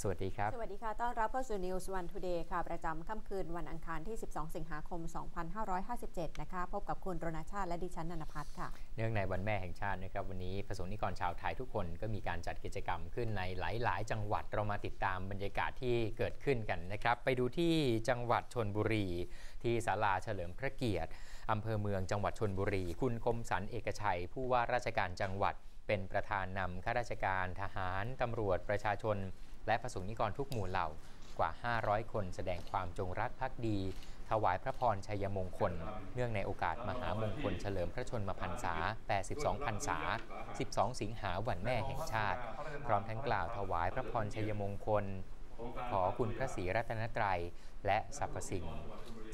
สวัสดีครับ สวัสดีค่ะ ต้อนรับเข้าสู่ News One Today ค่ะ ประจำค่ำคืนวันอังคารที่ 12 สิงหาคม 2557 นะคะ พบกับคุณรณชาติและดิฉันนันพัฒน์ค่ะ เนื่องในวันแม่แห่งชาตินะครับ วันนี้ประสงค์นิกรชาวไทยทุกคนก็มีการจัดกิจกรรมขึ้นในหลาย ๆ จังหวัด เรามาติดตามบรรยากาศที่เกิดขึ้นกันนะครับ ไปดูที่จังหวัดชนบุรี ที่ศาลาเฉลิมพระเกียรติอำเภอเมืองจังหวัดชนบุรี คุณคมสันเอกชัย ผู้ว่าราชการจังหวัด เป็นประธานนำข้าราชการทหารตำรวจประชาชน และประสงค์นิกรทุกหมู่เหล่ากว่า 500 คนแสดงความจงรักภักดี ถวายพระพรชัยมงคล เนื่องในโอกาสมหามงคลเฉลิมพระชนมพรรษา 82 พรรษา 12 สิงหาวันแม่แห่งชาติ พร้อมทั้งกล่าวถวายพระพรชัยมงคล ขอคุณพระศรีรัตนตรัย และสรรพสิ่ง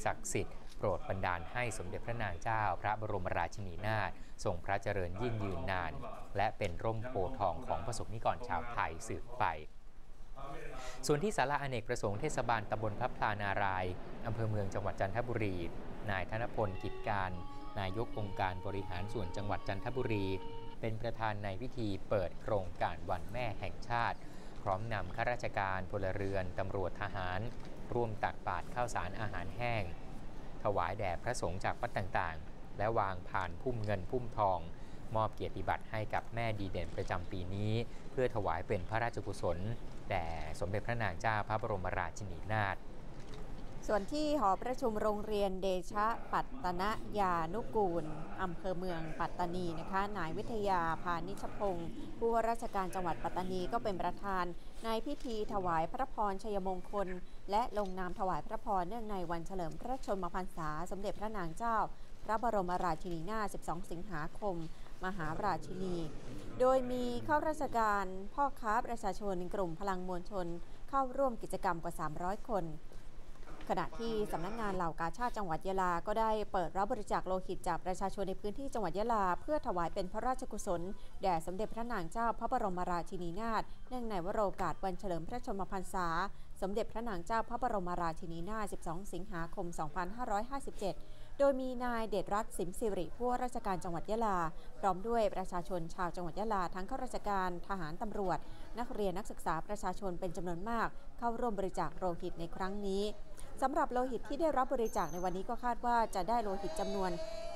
ศักดิ์สิทธิ์โปรดบันดาลให้สมเด็จพระนางเจ้า พระบรมราชินีนาถทรงพระเจริญยิ่งยืนนาน และเป็นร่มโพทองของประสบนิกรชาวไทยสืบไป ส่วนที่ศาลาอเนกประสงค์เทศบาลตำบลพระพลานารายอำเภอเมืองจังหวัดจันทบุรี นายธนพลกิจการ นายกองค์การบริหารส่วนจังหวัดจันทบุรี เป็นประธานในพิธีเปิดโครงการวันแม่แห่งชาติ พร้อมนำข้าราชการพลเรือนตำรวจทหาร ร่วมตักบาตรข้าวสารอาหารแห้ง ถวายแด่พระสงฆ์จากวัดต่างๆ และวางผ่านพุ่มเงินพุ่มทอง มอบเกียรติบัตรให้กับแม่ดีเด่นประจำปีนี้ เพื่อถวายเป็นพระราชกุศล แด่สมเด็จพระนางเจ้าพระบรมราชินีนาถส่วนที่หอประชุมโรงเรียนเดชะปัตตนยานุกูลอำเภอเมืองปัตตานีนะคะนายวิทยาพานิชพงศ์ผู้ว่าราชการจังหวัดปัตตานีก็เป็นประธาน ในพิธีถวายพระพรชัยมงคล และลงนามถวายพระพรเนื่องในวันเฉลิมพระชนมพรรษา สมเด็จพระนางเจ้า พระบรมราชินีนาถ12 สิงหาคม มหาราชินี โดยมีข้าราชการพ่อค้าประชาชนกลุ่มพลังมวลชน เข้าร่วมกิจกรรมกว่า 300 คน ขณะที่สำนักงานเหล่ากาชาติจังหวัดยะลา ก็ได้เปิดรับบริจาคโลหิตจากประชาชนในพื้นที่จังหวัดยะลา เพื่อถวายเป็นพระราชกุศล แด่สมเด็จพระนางเจ้าพระบรมราชินีนาถเนื่องในวโรกาสวันเฉลิมพระชนมพรรษา สมเด็จพระนางเจ้าพระบรมราชินีนาถ 12 สิงหาคม 2557 โดยมีนายเดชรัตน์สิมสิริผู้ว่าราชการจังหวัดยะลา พร้อมด้วยประชาชนชาวจังหวัดยะลา ทั้งข้าราชการทหารตำรวจ นักเรียนนักศึกษาประชาชนเป็นจำนวนมาก เข้าร่วมบริจาคโลหิตในครั้งนี้สำหรับโลหิตที่ได้รับบริจาคในวันนี้ก็คาดว่าจะได้โลหิตจำนวน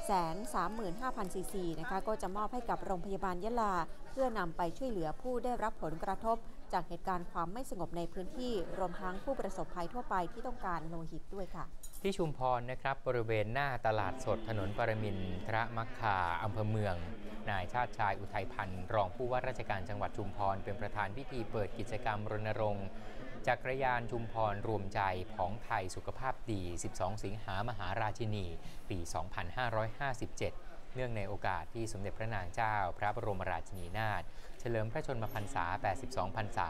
แสนสามหมื่นห้าพันซีซีนะคะก็จะมอบให้กับโรงพยาบาลยะลา เพื่อนำไปช่วยเหลือผู้ได้รับผลกระทบ จากเหตุการณ์ความไม่สงบในพื้นที่รวมทั้งผู้ประสบภัยทั่วไปที่ต้องการโลหิตด้วยค่ะ ที่ชุมพรนะครับบริเวณหน้าตลาดสดถนนปรมินทรมัคคาอำเภอเมือง นายชาติชายอุทัยพันธ์รองผู้ว่าราชการจังหวัดชุมพร เป็นประธานพิธีเปิดกิจกรรมรณรงค์จักรยานชุมพรรวมใจของไทยสุขภาพดี 12 สิงหามหาราชินี ปี 2557 เนื่องในโอกาสที่สมเด็จพระนางเจ้า พระบรมราชินีนาถ เฉลิมพระชนมพรรษา 82 พรรษา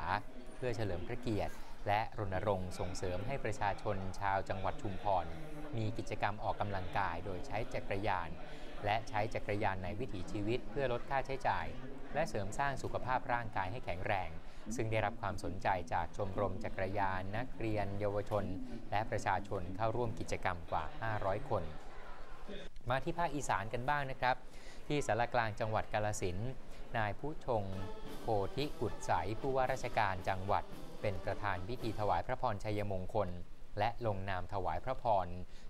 เพื่อเฉลิมพระเกียรติ และรณรงค์ส่งเสริมให้ประชาชนชาวจังหวัดชุมพร มีกิจกรรมออกกำลังกายโดยใช้จักรยาน และใช้จักรยานในวิถีชีวิต เพื่อลดค่าใช้จ่าย และเสริมสร้างสุขภาพร่างกายให้แข็งแรง ซึ่งได้รับความสนใจจากชมรมจักรยาน นักเรียน เยาวชน และประชาชนเข้าร่วมกิจกรรมกว่า 500 คน มาที่ภาคอีสานกันบ้างนะครับ ที่สารกลางจังหวัดกาลสิน นายผู้ชงโพธิกุศใสผู้ว่าราชการจังหวัด เป็นประธานพิธีถวายพระพรชัยมงคล และลงนามถวายพระพร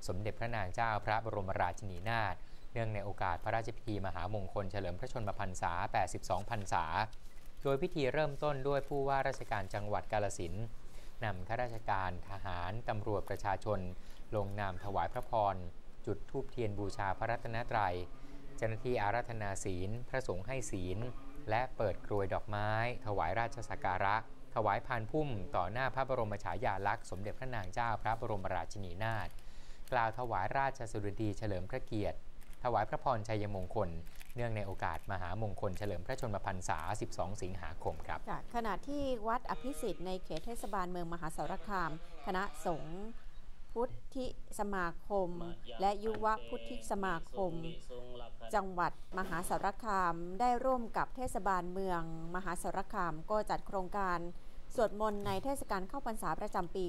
สมเด็จพระนางเจ้าพระบรมราชินีนาถเนื่องในโอกาสพระราชพิธีมหามงคลเฉลิมพระชนมพรรษา 82 พรรษา โดยพิธีเริ่มต้นด้วยผู้ว่าราชการจังหวัดกาลสินนำข้าราชการทหาร ตำรวจประชาชน ลงนามถวายพระพร จุดธูปเทียนบูชาพระรัตนตรัย จ้าหน้าที่อาราธนาศีล พระสงฆ์ให้ศีล และเปิดกรวยดอกไม้ ถวายราชสักการะ ถวายพานพุ่ม ต่อหน้าพระบรมฉายาลักษณ์สมเด็จพระนางเจ้าพระบรมราชินีนาถกล่าวถวายราชสดุดีเฉลิมพระเกียรติ ถวายพระพรชัยมงคล เนื่องในโอกาสมหามงคลเฉลิมพระชนมพรรษา 12 สิงหาคมครับขณะที่วัดอภิสิทธิ์ในเขตเทศบาลเมืองมหาสารคาม คณะสงฆ์ พุทธิสมาคม และยุวพุทธิสมาคม จังหวัดมหาสารคามได้ร่วมกับเทศบาลเมือง มหาสารคามก็จัดโครงการ สวดมนต์ในเทศกาลเข้าพรรษาประจำปี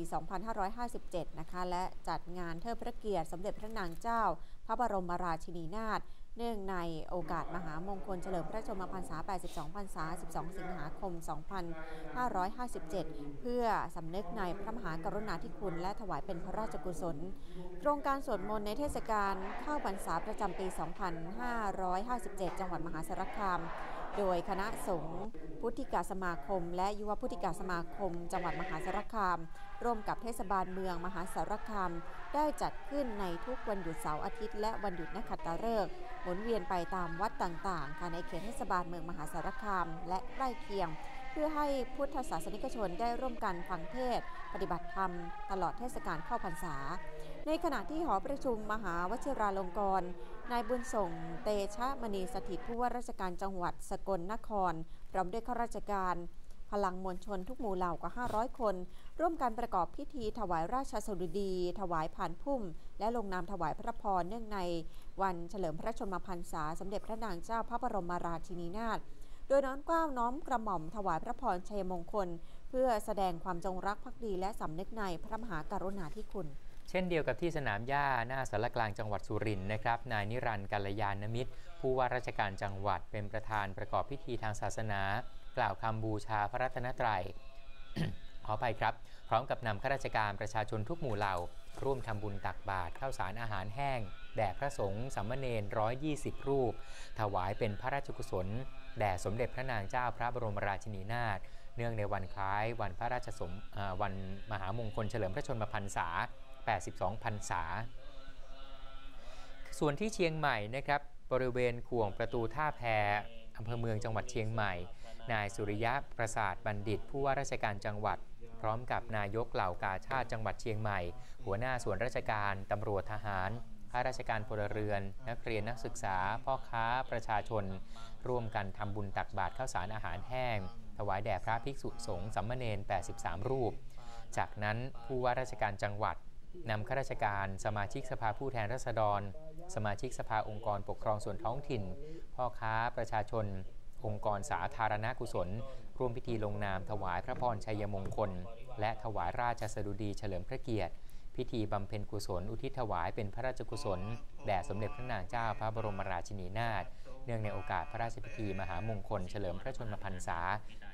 2557 นะคะ และจัดงานเทิดพระเกียรติสมเด็จพระนางเจ้า พระบรมราชินีนาถ เนื่องในโอกาสมหามงคลเฉลิมพระชนมพรรษา 82 พรรษา 12 สิงหาคม 2557 เพื่อสำนึกในพระมหากรุณาธิคุณและถวายเป็นพระราชกุศล โครงการสวดมนต์ในเทศกาลเข้าพรรษาประจำปี 2557 จังหวัดมหาสารคาม โดยคณะสงฆ์พุทธิกาสมาคม และยุวพุทธิกาสมาคม จังหวัดมหาสารคาม ร่วมกับเทศบาลเมืองมหาสารคาม ได้จัดขึ้นในทุกวันหยุดเสาร์อาทิตย์และวันหยุดนักขัตฤกษ์หมุนเวียนไปตามวัดต่างๆค่ะในเขตเทศบาลเมืองมหาสารคาม และใกล้เคียง เพื่อให้พุทธศาสนิกชนได้ร่วมกันฟังเทศ ปฏิบัติธรรม ตลอดเทศกาลเข้าพรรษา ในขณะที่หอประชุมมหาวชิราลงกรณ์นายบุญส่ง เตชะมณีสถิตผู้ว่าราชการจังหวัดสกลนคร พร้อมด้วยข้าราชการพลังมวลชนทุกหมู่เหล่ากว่า 500 คน ร่วมกันประกอบพิธีถวายราชสดุดี ถวายผ่านพุ่ม และลงนามถวายพระพรเนื่องใน วันเฉลิมพระชนมพรรษา สมเด็จพระนางเจ้าพระบรมราชินีนาถ โดยน้อมกล้าวน้อมกระหม่อมถวายพระพรชัยมงคล เพื่อแสดงความจงรักภักดีและสำนึกในพระมหากรุณาธิคุณ เช่นเดียวกับที่สนามหญ้าหน้าสารกลางจังหวัดสุรินทร์นะครับ นายนิรันดร์กัลยาณมิตร ผู้ว่าราชการจังหวัดเป็นประธานประกอบพิธีทางศาสนา กล่าวคำบูชาพระรัตนตรัยขอไปครับ พร้อมกับนำข้าราชการประชาชนทุกหมู่เหล่า ร่วมทำบุญตักบาตรข้าวสารอาหารแห้ง แด่พระสงฆ์สามเณร120 รูป ถวายเป็นพระราชกุศล แด่สมเด็จพระนางเจ้าพระบรมราชินีนาถเนื่องในวันคล้ายวันพระราชสมวันมหามงคลเฉลิมพระชนมพรรษา 82 พรรษา ส่วนที่เชียงใหม่นะครับบริเวณข่วงประตูท่าแพอำเภอเมืองจังหวัดเชียงใหม่ นายสุริยะประสาทบัณฑิตผู้ว่าราชการจังหวัด พร้อมกับนายกเหล่ากาชาติจังหวัดเชียงใหม่ หัวหน้าส่วนราชการตำรวจทหารข้าราชการพลเรือน นักเรียนนักศึกษา พ่อค้าประชาชน ร่วมกันทำบุญตักบาตรข้าวสารอาหารแห้ง ถวายแด่พระภิกษุสงฆ์สัมมเนร83 รูป จากนั้นผู้ว่าราชการจังหวัดนำข้าราชการสมาชิกสภาผู้แทนราษฎร สมาชิกสภาองค์กรปกครองส่วนท้องถิ่น พ่อค้าประชาชน องค์กรสาธารณกุศล ร่วมพิธีลงนามถวายพระพรชัยมงคล และถวายราชสดุดีเฉลิมพระเกียรติ พิธีบำเพ็ญกุศล อุทิศถวายเป็นพระราชกุศล แด่สมเด็จพระนางเจ้าพระบรมราชินีนาถ เนื่องในโอกาสพระราชพิธีมหามงคล เฉลิมพระชนมพรรษา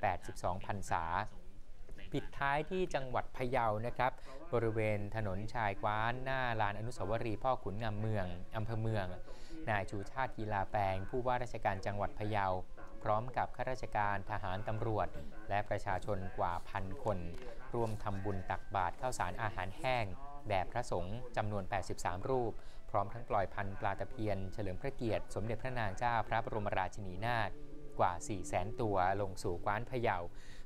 82 พรรษา ปิดท้ายที่จังหวัดพะเยานะครับ บริเวณถนนชายกว้านหน้าลานอนุสาวรีย์พ่อขุนงามเมืองอำเภอเมือง นายชูชาติกีฬาแปลง ผู้ว่าราชการจังหวัดพะเยา พร้อมกับข้าราชการทหารตำรวจ และประชาชนกว่าพันคน ร่วมทำบุญตักบาตรข้าวสารอาหารแห้งแด่พระสงฆ์จำนวน 83 รูป พร้อมทั้งปล่อยพันปลาตะเพียน เฉลิมพระเกียรติ สมเด็จพระนางเจ้าพระบรมราชินีนาถกว่า 4 0 0แสนตัวลงสู่กว้านพะเยา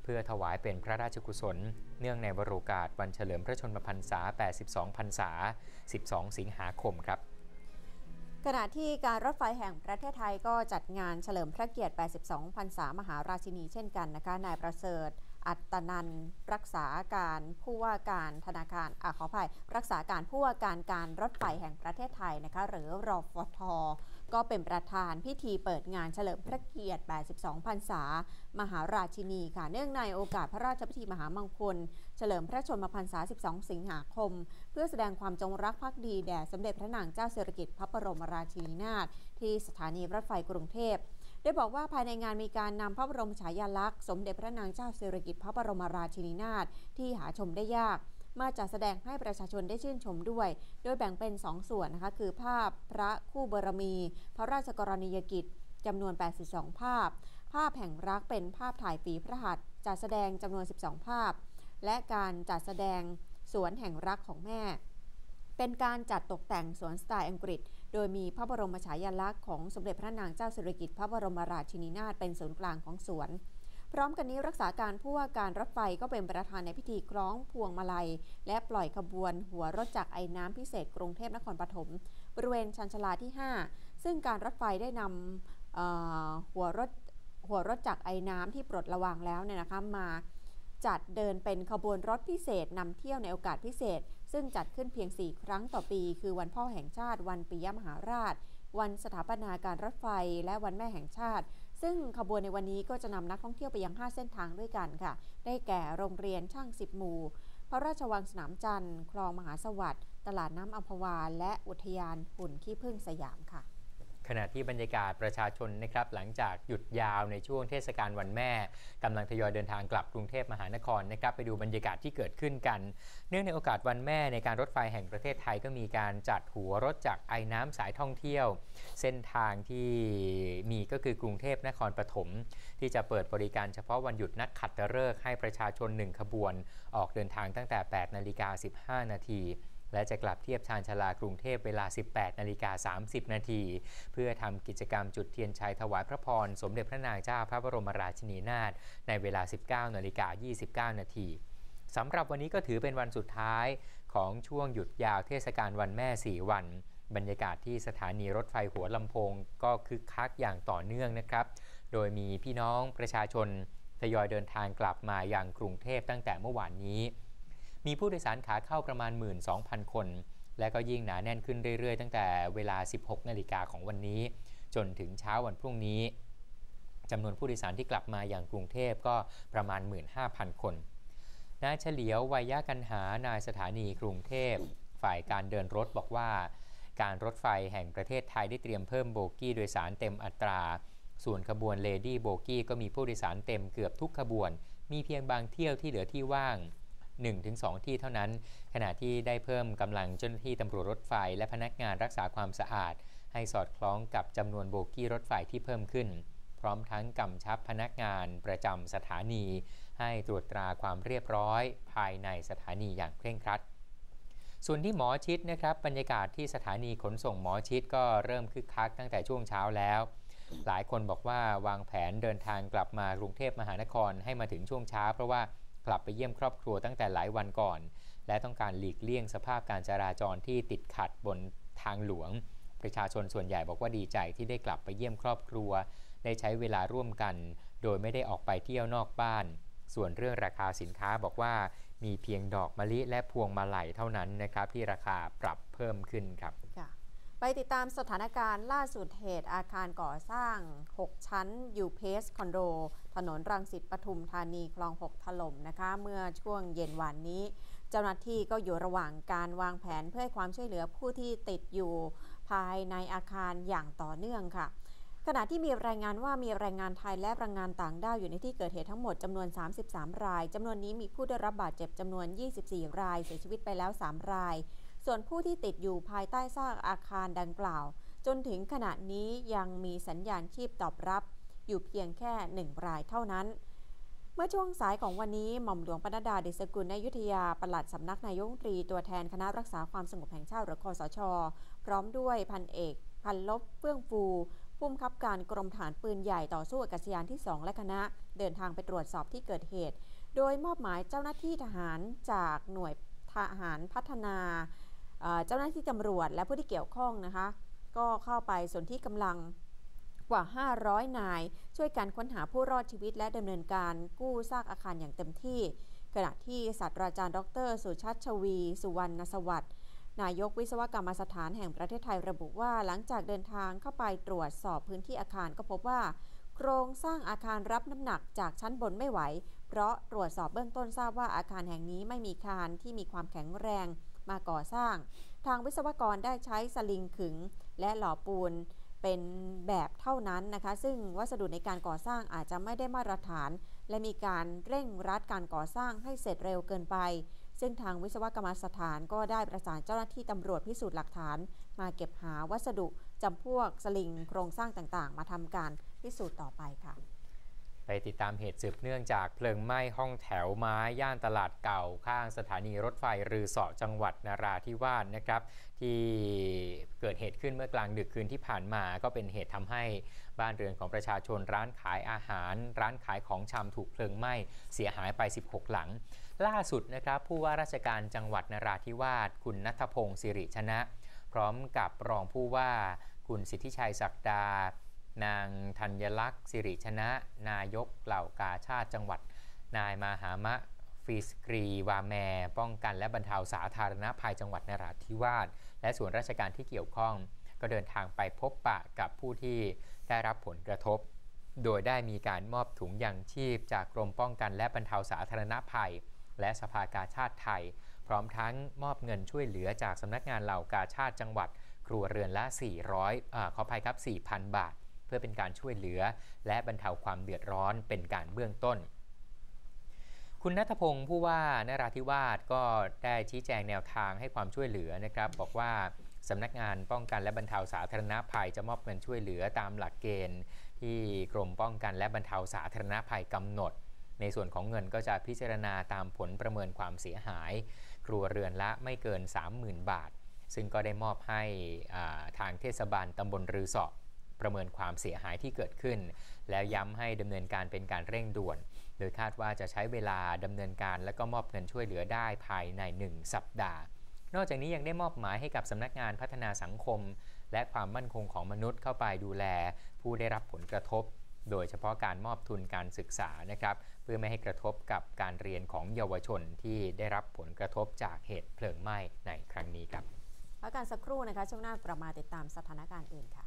เพื่อถวายเป็นพระราชกุศล เนื่องในวโรกาสวันเฉลิมพระชนมพรรษา 82 พรรษา 12 สิงหาคมครับ ขณะที่การรถไฟแห่งประเทศไทยก็จัดงานเฉลิมพระเกียรติ 82 พรรษามหาราชินีเช่นกันนะคะ นายประเสริฐ อัตนัน รักษาการผู้ว่าการธนาคารอขออภัย รักษาการผู้ว่าการการรถไฟแห่งประเทศไทยนะคะ หรือรอฟท ก็เป็นประธานพิธีเปิดงานเฉลิมพระเกียรติ 82 พรรษา มหาราชินีค่ะ เนื่องในโอกาสพระราชพิธีมหามงคล เฉลิมพระชนมพรรษา 12 สิงหาคม เพื่อแสดงความจงรักภักดีแด่สมเด็จพระนางเจ้าสิริกิติ์พระบรมราชินีนาถที่สถานีรถไฟกรุงเทพได้บอกว่าภายในงานมีการนำพระบรมฉายาลักษณ์ สมเด็จพระนางเจ้าสิริกิติ์พระบรมราชินีนาถที่หาชมได้ยาก มาจัดแสดงให้ประชาชนได้ชื่นชมด้วย โดยแบ่งเป็น 2 ส่วนนะคะ คือภาพพระคู่บารมี พระราชกรณียกิจจำนวน 82 ภาพ ภาพแห่งรักเป็นภาพถ่ายฝีพระหัตถ์จัดแสดงจำนวน 12 ภาพ และการจัดแสดงสวนแห่งรักของแม่ เป็นการจัดตกแต่งสวนสไตล์อังกฤษ โดยมีพระบรมฉายาลักษณ์ของสมเด็จพระนางเจ้าสิริกิติ์พระบรมราชินีนาถเป็นศูนย์กลางของสวน พร้อมกันนี้รักษาการผู้ว่าการรถไฟก็เป็นประธานในพิธีคล้องพวงมาลัย และปล่อยขบวนหัวรถจักรไอ้น้ำพิเศษกรุงเทพนครปฐมบริเวณชันชลาที่ 5 ซึ่งการรถไฟได้นำหัวรถหัวรถจักรไอ้น้ำที่ปลดระวางแล้วเนี่ยนะคะมาจัดเดินเป็นขบวนรถพิเศษนำเที่ยวในโอกาสพิเศษ ซึ่งจัดขึ้นเพียง 4 ครั้งต่อปี คือวันพ่อแห่งชาติ วันปิยมหาราช วันสถาปนาการรถไฟ และวันแม่แห่งชาติ ซึ่งขบวนในวันนี้ก็จะนำนักท่องเที่ยวไปยัง 5 เส้นทางด้วยกันค่ะ ได้แก่โรงเรียนช่างสิบหมู่ พระราชวังสนามจันทร์ คลองมหาสวัสดิ์ ตลาดน้ำอัมพวา และอุทยานหุ่นขี้ผึ้งสยามค่ะ ณะที่บรรยากาศประชาชนนะครับหลังจากหยุดยาวในช่วงเทศกาลวันแม่กำลังทยอยเดินทางกลับกรุงเทพมหานครนะครับไปดูบรรยากาศที่เกิดขึ้นกัน เนื่องในโอกาสวันแม่ในการรถไฟแห่งประเทศไทยก็มีการจัดหัวรถจากไอ้น้ำสายท่องเที่ยว เส้นทางที่มีก็คือกรุงเทพนครปฐมที่จะเปิดบริการเฉพาะวันหยุดนักขัตฤกษ์ให้ประชาชนหนึ่งขบวน ออกเดินทางตั้งแต่ 8 นาฬิกา 15 นาที และจะกลับเทียบชานชาลากรุงเทพเวลา 18นาฬิกา30 นาทีเพื่อทำกิจกรรมจุดเทียนชัยถวายพระพร สมเด็จพระนางเจ้าพระบรมราชินีนาถในเวลา 19นาฬิกา29 นาทีสำหรับวันนี้ก็ถือเป็นวันสุดท้ายของช่วงหยุดยาวเทศกาลวันแม่ 4 วัน บรรยากาศที่สถานีรถไฟหัวลำโพงก็คึกคักอย่างต่อเนื่องนะครับ โดยมีพี่น้องประชาชนทยอยเดินทางกลับมาอย่างกรุงเทพตั้งแต่เมื่อวานนี้ มีผู้โดยสารขาเข้าประมาณ 12,000 คน และก็ยิ่งหนาแน่นขึ้นเรื่อยๆ ตั้งแต่เวลา 16 นาฬิกาของวันนี้ จนถึงเช้าวันพรุ่งนี้จำนวนผู้โดยสารที่กลับมาอย่างกรุงเทพก็ประมาณ 15,000 คนนายเฉลียววัยยะกันหานายสถานีกรุงเทพ ฝ่ายการเดินรถบอกว่า การรถไฟแห่งประเทศไทยได้เตรียมเพิ่มโบกี้โดยสารเต็มอัตรา ส่วนขบวนเลดี้โบกี้ก็มีผู้โดยสารเต็มเกือบทุกขบวน มีเพียงบางเที่ยวที่เหลือที่ว่าง 1-2 ที่เท่านั้น ขณะที่ได้เพิ่มกำลังเจ้าหน้าที่ตำรวจรถไฟ และพนักงานรักษาความสะอาด ให้สอดคล้องกับจำนวนโบกี้รถไฟที่เพิ่มขึ้น พร้อมทั้งกำชับพนักงานประจำสถานี ให้ตรวจตราความเรียบร้อย ภายในสถานีอย่างเคร่งครัดส่วนที่หมอชิดนะครับบรรยากาศที่สถานีขนส่งหมอชิดก็เริ่มคึกคักตั้งแต่ช่วงเช้าแล้ว หลายคนบอกว่าวางแผนเดินทางกลับมากรุงเทพมหานครให้มาถึงช่วงเช้า เพราะว่า กลับไปเยี่ยมครอบครัวตั้งแต่หลายวันก่อน และต้องการหลีกเลี่ยงสภาพการจราจรที่ติดขัดบนทางหลวง ประชาชนส่วนใหญ่บอกว่าดีใจที่ได้กลับไปเยี่ยมครอบครัว ได้ใช้เวลาร่วมกัน โดยไม่ได้ออกไปเที่ยวนอกบ้าน ส่วนเรื่องราคาสินค้าบอกว่ามีเพียงดอกมะลิและพวงมาลัยเท่านั้นนะครับที่ราคาปรับเพิ่มขึ้นครับค่ะ ไปติดตามสถานการณ์ล่าสุดเหตุอาคารก่อสร้าง 6 ชั้นยูเพสคอนโด ถนนรังสิตปทุมธานีคลอง 6 ถล่มนะคะ เมื่อช่วงเย็นวันนี้ เจ้าหน้าที่ก็อยู่ระหว่างการวางแผนเพื่อให้ความช่วยเหลือผู้ที่ติดอยู่ภายในอาคารอย่างต่อเนื่องค่ะขณะที่มีรายงานว่ามีแรงงานไทยและแรงงานต่างด้าวอยู่ในที่เกิดเหตุทั้งหมดจำนวน 33 รายจำนวนนี้มีผู้ได้รับบาดเจ็บจำนวน 24 ราย เสียชีวิตไปแล้ว 3 ราย ส่วนผู้ที่ติดอยู่ภายใต้ซากอาคารดังกล่าว จนถึงขณะนี้ยังมีสัญญาณชีพตอบรับ อยู่เพียงแค่หนึ่งรายเท่านั้น เมื่อช่วงสายของวันนี้ หม่อมหลวงปนดดาดิสกุลนยุทธยาปลัดสำนักนายกรัฐมนตรีตัวแทนคณะรักษาความสงบแห่งชาติหรือคอสช พร้อมด้วยพันเอกพันลบเฟื่องฟูผู้บังคับการกรมฐานปืนใหญ่ต่อสู้อากาศยานที่ 2 และคณะ เดินทางไปตรวจสอบที่เกิดเหตุ โดยมอบหมายเจ้าหน้าที่ทหารจากหน่วยทหารพัฒนา เจ้าหน้าที่ตำรวจและผู้ที่เกี่ยวข้องนะคะ ก็เข้าไปส่วนที่กำลังกว่า 500 นาย ช่วยกันค้นหาผู้รอดชีวิตและดำเนินการกู้ซากอาคารอย่างเต็มที่ ขณะที่ศาสตราจารย์ ดร สุชัชวี สุวรรณสวัสดิ์นายกวิศวกรรมสถานแห่งประเทศไทยระบุว่าหลังจากเดินทางเข้าไปตรวจสอบพื้นที่อาคารก็พบว่า โครงสร้างอาคารรับน้ำหนักจากชั้นบนไม่ไหว เพราะตรวจสอบเบื้องต้นทราบว่าอาคารแห่งนี้ไม่มีคานที่มีความแข็งแรง มาก่อสร้าง ทางวิศวกรได้ใช้สลิงขึง และหล่อปูนเป็นแบบเท่านั้นนะคะ ซึ่งวัสดุในการก่อสร้างอาจจะไม่ได้มาตรฐาน และมีการเร่งรัดการก่อสร้างให้เสร็จเร็วเกินไป ซึ่งทางวิศวกรรมสถานก็ได้ประสานเจ้าหน้าที่ตำรวจพิสูจน์หลักฐาน มาเก็บหาวัสดุจำพวกสลิงโครงสร้างต่างๆ มาทำการพิสูจน์ต่อไปค่ะ ไปติดตามเหตุสืบเนื่องจากเพลิงไหม้ห้องแถวไม้ย่านตลาดเก่าข้างสถานีรถไฟรือเสาะจังหวัดนาราธิวาสนะครับ ที่เกิดเหตุขึ้นเมื่อกลางดึกคืนที่ผ่านมา ก็เป็นเหตุทำให้บ้านเรือนของประชาชนร้านขายอาหาร ร้านขายของชำถูกเพลิงไหม้เสียหายไป 16 หลัง ล่าสุดนะครับผู้ว่าราชการจังหวัดนาราธิวาสคุณนัทพงศ์สิริชนะ พร้อมกับรองผู้ว่าคุณสิทธิชัยศักดา นางธัญลักษณ์สิริชนะ นายกเหล่ากาชาติจังหวัด นายมาหามะฟีสกรีวาแม ป้องกันและบรรเทาสาธารณภัยจังหวัดนราธิวาสและส่วนราชการที่เกี่ยวข้อง ก็เดินทางไปพบปะกับผู้ที่ได้รับผลกระทบ โดยได้มีการมอบถุงยางชีพ จากกรมป้องกันและบรรเทาสาธารณภัย และสภากาชาติไทย พร้อมทั้งมอบเงินช่วยเหลือจากสำนักงานเหล่ากาชาติจังหวัด ครัวเรือนละ 400อาขออภัยครับ 4,000 บาท พื่อเป็นการช่วยเหลือ และบรรเทาความเดือดร้อนเป็นการเบื้องต้น คุณนัทพงศ์ผู้ว่านราธิวาสก็ได้ชี้แจงแนวทางให้ความช่วยเหลือนะครับ บอกว่าสำนักงานป้องกันและบรรเทาสาธารณภัยจะมอบเงินช่วยเหลือตามหลักเกณฑ์ ที่กรมป้องกันและบรรเทาสาธารณภัยกำหนด ในส่วนของเงินก็จะพิจารณาตามผลประเมินความเสียหาย ครัวเรือนละไม่เกิน 30,000 บาท ซึ่งก็ได้มอบให้ทางเทศบาลตำบลรือสาะ ประเมินความเสียหายที่เกิดขึ้น แล้วย้ำให้ดำเนินการเป็นการเร่งด่วน โดยคาดว่าจะใช้เวลาดำเนินการและก็มอบเงินช่วยเหลือได้ภายใน 1 สัปดาห์ นอกจากนี้ยังได้มอบหมายให้กับสำนักงานพัฒนาสังคม และความมั่นคงของมนุษย์เข้าไปดูแล ผู้ได้รับผลกระทบโดยเฉพาะการมอบทุนการศึกษานะครับ เพื่อไม่ให้กระทบกับการเรียนของเยาวชนที่ได้รับผลกระทบจากเหตุเพลิงไหม้ในครั้งนี้ครับพักกันสักครู่นะคะ ช่วงหน้ากลับมาติดตามสถานการณ์อื่นค่ะ